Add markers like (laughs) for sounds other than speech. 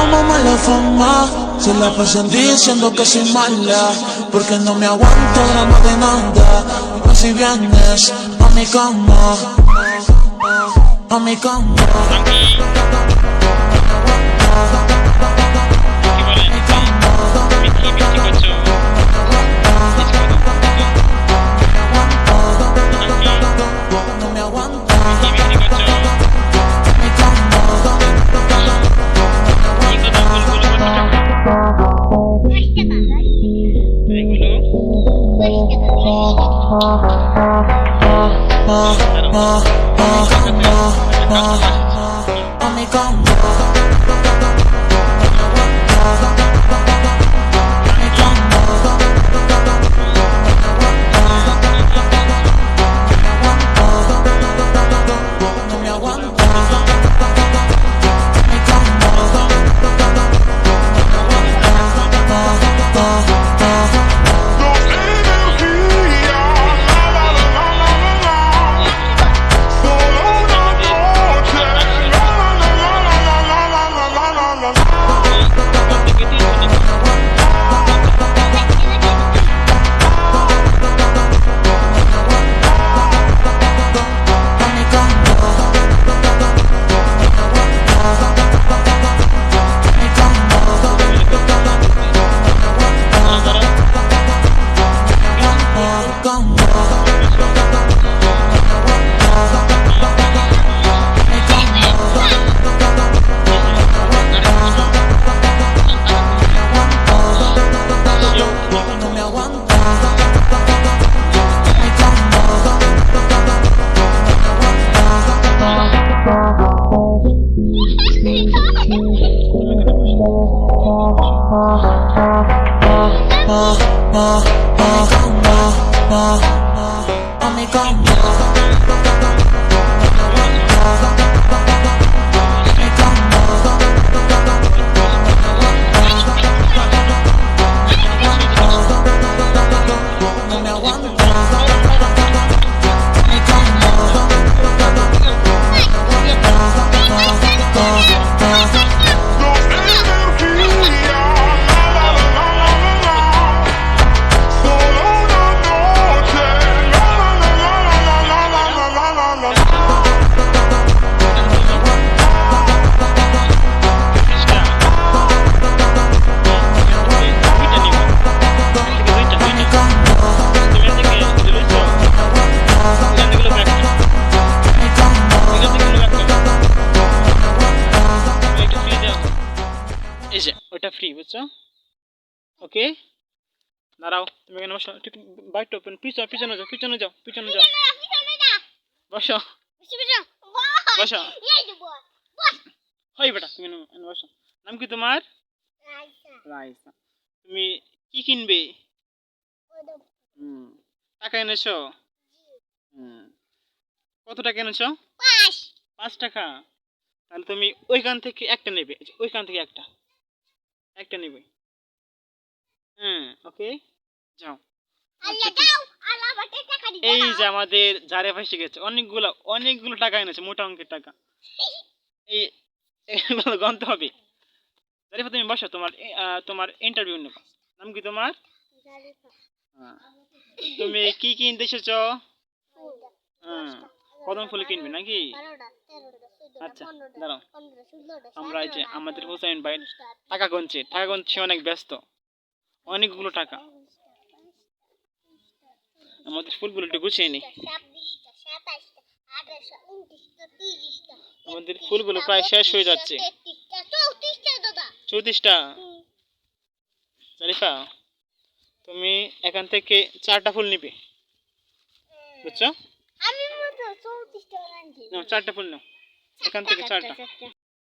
como mala fama. Se la pasan diciendo que soy mala Porque no me aguanto drama de nada Pero si vienes a mi cama A mi cama. No me aguanto. Oh me, oh me, oh me, oh me, oh me, oh gone. Free বুঝছ? Okay দাঁড়াও তুমি এখানে বসো। ঠিক byte open পিছনে পিছনে যাও পিছনে যাও পিছনে যাও। বসো। বসো হয় বেটা তুমি এখানে বসো। নাম কি তোমার? রাইসা। তুমি কি কিনবে? হুম। টাকা এনেছো? হুম। কত টাকা এনেছো? পাঁচ। টাকা। তাহলে তুমি ওইখান থেকে একটা নেবে। ওইখান থেকে একটা। একটা নেবে। হ্যাঁ ওকে? যাও। আচ্ছা। এই যে আমাদের জারে ফাঁসে গেছে অনেকগুলো অনেকগুলো টাকা এনেছে মোটা অঙ্কের টাকা। (laughs) এই এগুলো গণতে হবে। জারিফা তুমি বসো তোমার তোমার ইন্টারভিউ নেব। নাম কি তোমার? হ্যাঁ। তুমি কি কিনতে এসেছ? হ্যাঁ। কদম ফুল কিনবে নাকি? আচ্ছা দাঁড়াও। আমরা এই যে আমাদের হোসাইন ভাই টাকা গুনছে টাকা গুনছে অনেক ব্যস্ত। অনেকগুলো টাকা। আমাদের ফুলগুলো একটু গুছিয়ে নি। আমাদের ফুলগুলো প্রায় শেষ হয়ে যাচ্ছে। চৌত্রিশটা জারিফা তুমি এখান থেকে চারটা ফুল নিবে। বুঝছ? রাঁধি নাও চারটা ফুল নাও। এখান থেকে চারটা